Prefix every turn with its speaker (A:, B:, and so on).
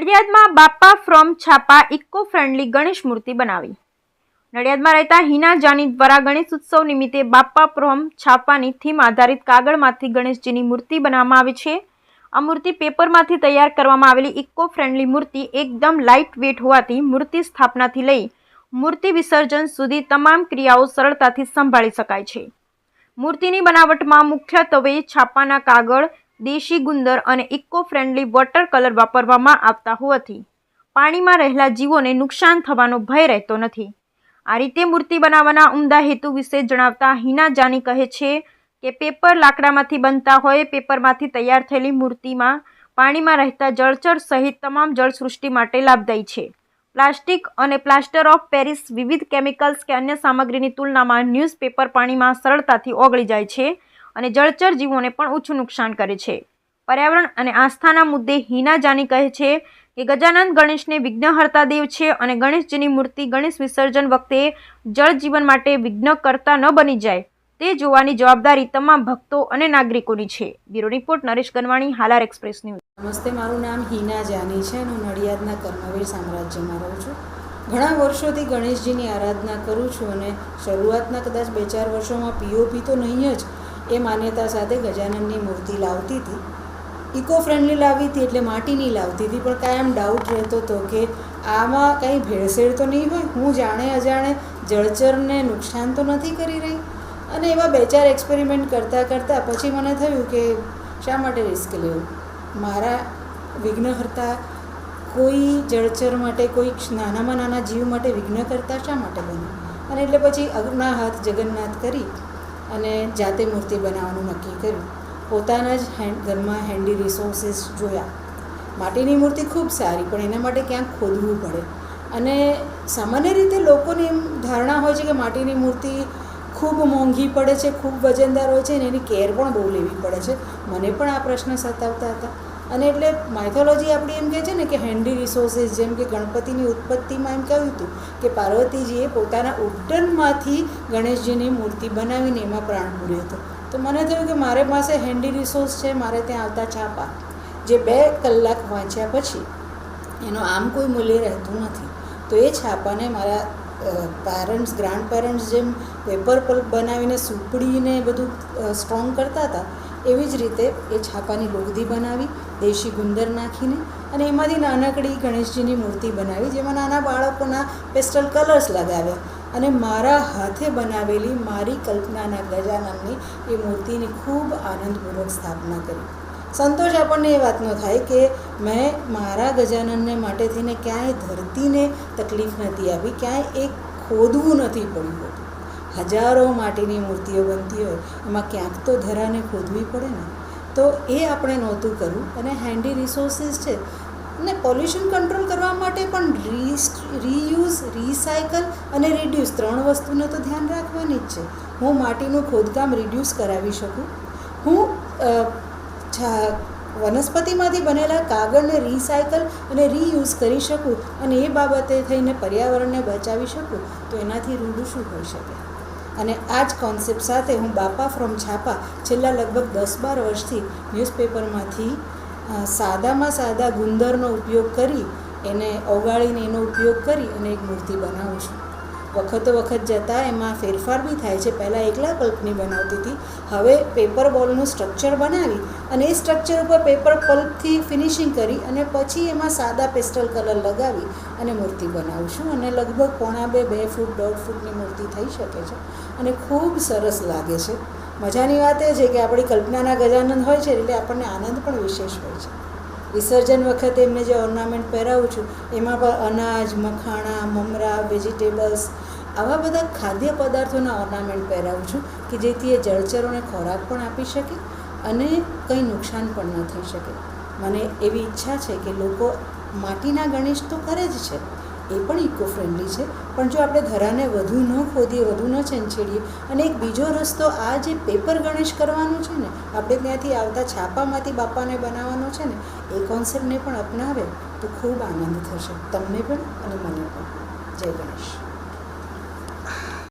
A: નડિયાદમાં બાપા ફ્રોમ છાપા eco friendly Ganesh મૂર્તિ બનાવી. નડિયાદમાં રહેતા હિના જાની દ્વારા ગણેશ ઉત્સવ નિમિત્તે બાપા ફ્રોમ છાપાની થીમ આધારિત કાગળમાંથી ગણેશજીની મૂર્તિ બનાવવામાં આવી છે. આ મૂર્તિ પેપરમાંથી તૈયાર કરવામાં આવેલી ઇકો ફ્રેન્ડલી મૂર્તિ એકદમ લાઇટ વેટ હોવાથી મૂર્તિ સ્થાપનાથી લઈ મૂર્તિ વિસર્જન સુધી તમામ ક્રિયાઓ સરળતાથી સંભાળી શકાય છે. મૂર્તિની બનાવટમાં મુખ્યત્વે છાપાના કાગળ દેશી ગુંદર અને ઇકો ફ્રેન્ડલી વોટર કલર વાપરવામાં આવતા હોવાથી પાણીમાં રહેલા જીવોને નુકસાન થવાનો ભય રહેતો નથી. આ રીતે મૂર્તિ બનાવવાના ઉમદા હેતુ વિશે જણાવતા હિના જાની કહે છે કે પેપર લાકડામાંથી બનતા હોય પેપરમાંથી તૈયાર થયેલી મૂર્તિમાં પાણીમાં રહેતા જળચર સહિત તમામ જળસૃષ્ટિ માટે લાભદાયી છે. પ્લાસ્ટિક અને પ્લાસ્ટર ઓફ પેરિસ વિવિધ કેમિકલ્સ કે અન્ય સામગ્રીની તુલનામાં ન્યૂઝપેપર પાણીમાં સરળતાથી ઓગળી જાય છે અને જળચર જીવોને પણ ઓછું નુકસાન કરે છે. પર્યાવરણ અને આસ્થાના મુદ્દે હિના જાની કહે છે કે ગજાનંદ ગણેશને વિઘ્નહર્તા દેવ છે અને ગણેશજીની મૂર્તિ ગણેશ વિસર્જન વખતે જળ જીવન માટે વિઘ્ન કરતા ન બની જાય તે જોવાની જવાબદારી તમામ ભક્તો અને નાગરિકોની છે. Bureau report Naresh Ganwani, Halar express news.
B: નમસ્તે, મારું નામ હિના જાની છે. અને હું નડિયાદના કર્મવીર સામ્રાજ્યમાં રહું છું. ઘણા વર્ષોથી ગણેશજીની આરાધના કરું છું અને શરૂઆતના કદાચ બે ચાર વર્ષોમાં પીઓપી તો નહીં જ એ માન્યતા સાથે ગજાનનની મૂર્તિ લાવતી હતી. ઇકો ફ્રેન્ડલી લાવી હતી એટલે માટીની લાવતી હતી, પણ કાંઈ આમ ડાઉટ રહેતો હતો કે આમાં કંઈ ભેળસેળ તો નહીં હોય? હું જાણે અજાણે જળચરને નુકસાન તો નથી કરી રહી? અને એવા બે ચાર એક્સપેરિમેન્ટ કરતાં કરતાં પછી મને થયું કે શા માટે રિસ્ક લેવું? મારા વિઘ્નહર્તા કોઈ જળચર માટે, કોઈ નાનામાં નાના જીવ માટે વિઘ્ન કરતા શા માટે બને અને એટલે પછી અગ્ના હાથ જગન્નાથ કરી અને જાતે મૂર્તિ બનાવવાનું નક્કી કર્યું. પોતાના જ હેન્ડ ઘરમાં હેન્ડી રિસોર્સિસ જોયા. માટીની મૂર્તિ ખૂબ સારી, પણ એના માટે ક્યાંક ખોદવું પડે. અને સામાન્ય રીતે લોકોની એમ ધારણા હોય છે કે માટીની મૂર્તિ ખૂબ મોંઘી પડે છે, ખૂબ વજનદાર હોય છે અને એની કેર પણ બહુ લેવી પડે છે. મને પણ આ પ્રશ્ન સતાવતા હતા. અને એટલે માઇથોલોજી આપણી એમ કહે છે ને કે હેન્ડી રિસોર્સિસ જેમ કે ગણપતિની ઉત્પત્તિમાં એમ કહ્યું હતું કે પાર્વતીજીએ પોતાના ઉડ્ડનમાંથી ગણેશજીની મૂર્તિ બનાવીને એમાં પ્રાણ પૂર્યો હતો. તો મને થયું કે મારે પાસે હેન્ડી રિસોર્સ છે, મારે ત્યાં આવતા છાપા. જે બે કલાક વાંચ્યા પછી એનો આમ કોઈ મૂલ્ય રહેતું નથી. તો એ છાપાને મારા પેરેન્ટ્સ ગ્રાન્ડ પેરેન્ટ્સ જેમ પેપર પલ્પ બનાવીને સુપડીને બધું સ્ટ્રોંગ કરતા હતા એવી જ રીતે એ છાપાની લોગદી બનાવી, દેશી ગુંદર નાખીને અને એમાંથી નાનકડી ગણેશજીની મૂર્તિ બનાવી, જેમાં નાના બાળકોના પેસ્ટલ કલર્સ લગાવ્યા. અને મારા હાથે બનાવેલી મારી કલ્પનાના ગજાનનની એ મૂર્તિની ખૂબ આનંદપૂર્વક સ્થાપના કરી. સંતોષ આપણને એ વાતનો થાય કે મેં મારા ગજાનનને માટે થઈને ક્યાંય ધરતીને તકલીફ નથી આપી, ક્યાંય એક ખોદવું નથી પડ્યું હતું. હજારો માટીની મૂર્તિઓ બનતી હોય, એમાં ક્યાંક તો ધરાને ખોદવી પડે ને, તો એ આપણે નહોતું કરવું. અને હેન્ડી રિસોર્સિસ છે. અને પોલ્યુશન કંટ્રોલ કરવા માટે પણ રીસ રીયુઝ રિસાયકલ અને રિડ્યુસ ત્રણ વસ્તુને તો ધ્યાન રાખવાની જ છે. હું માટીનું ખોદકામ રિડ્યુસ કરાવી શકું? હું વનસ્પતિમાંથી બનેલા કાગળને રિસાયકલ અને રીયુઝ કરી શકું? અને એ બાબતે થઈને પર્યાવરણને બચાવી શકું? તો એનાથી રૂડું શું હોઈ શકે? અને આ જ કોન્સેપ્ટ સાથે હું બાપા ફ્રોમ છાપા છેલ્લા લગભગ દસ બાર વર્ષથી ન્યૂઝપેપરમાંથી સાદામાં સાદા ગુંદરનો ઉપયોગ કરી, એને ઓગાળીને એનો ઉપયોગ કરી અને એક મૂર્તિ બનાવું છું. વખતો વખત જતાં એમાં ફેરફાર બી થાય છે. પહેલાં એકલા પલ્પની બનાવતી હતી. હવે પેપર બોલનું સ્ટ્રક્ચર બનાવી અને એ સ્ટ્રક્ચર ઉપર પેપર પલ્પથી ફિનિશિંગ કરી અને પછી એમાં સાદા પેસ્ટલ કલર લગાવી અને મૂર્તિ બનાવું છું અને લગભગ પોણા બે બે ફૂટ, દોઢ ફૂટની મૂર્તિ થઈ શકે છે. અને ખૂબ સરસ લાગે છે. મજાની વાત એ છે કે આપણી કલ્પનાના ગજાનંદ હોય છે એટલે આપણને આનંદ પણ વિશેષ હોય છે. વિસર્જન વખતે એમને જે ઓર્નામેન્ટ પહેરાવું છું, એમાં પણ અનાજ, મખાણા, મમરા વેજીટેબલ્સ આવા બધા ખાદ્ય પદાર્થોના ઓર્નામેન્ટ પહેરાવું છું કે જેથી એ જળચરોને ખોરાક પણ આપી શકે અને કંઈ નુકસાન પણ ન થઈ શકે. મને એવી ઈચ્છા છે કે લોકો માટીના ગણેશ તો કરે જ છે એ પણ ઇકો ફ્રેન્ડલી છે. પણ જો આપણે ધરાને વધુ ન ખોદીએ, વધુ ન છંછેડીએ અને એક બીજો રસ્તો આ જે પેપર ગણેશ કરવાનો છે ને, આપણે ત્યાંથી આવતા છાપામાંથી બાપાને બનાવવાનો છે ને, એ કોન્સેપ્ટને પણ અપનાવે તો ખૂબ આનંદ થશે. તમને પણ અને મને પણ. જય ગણેશ.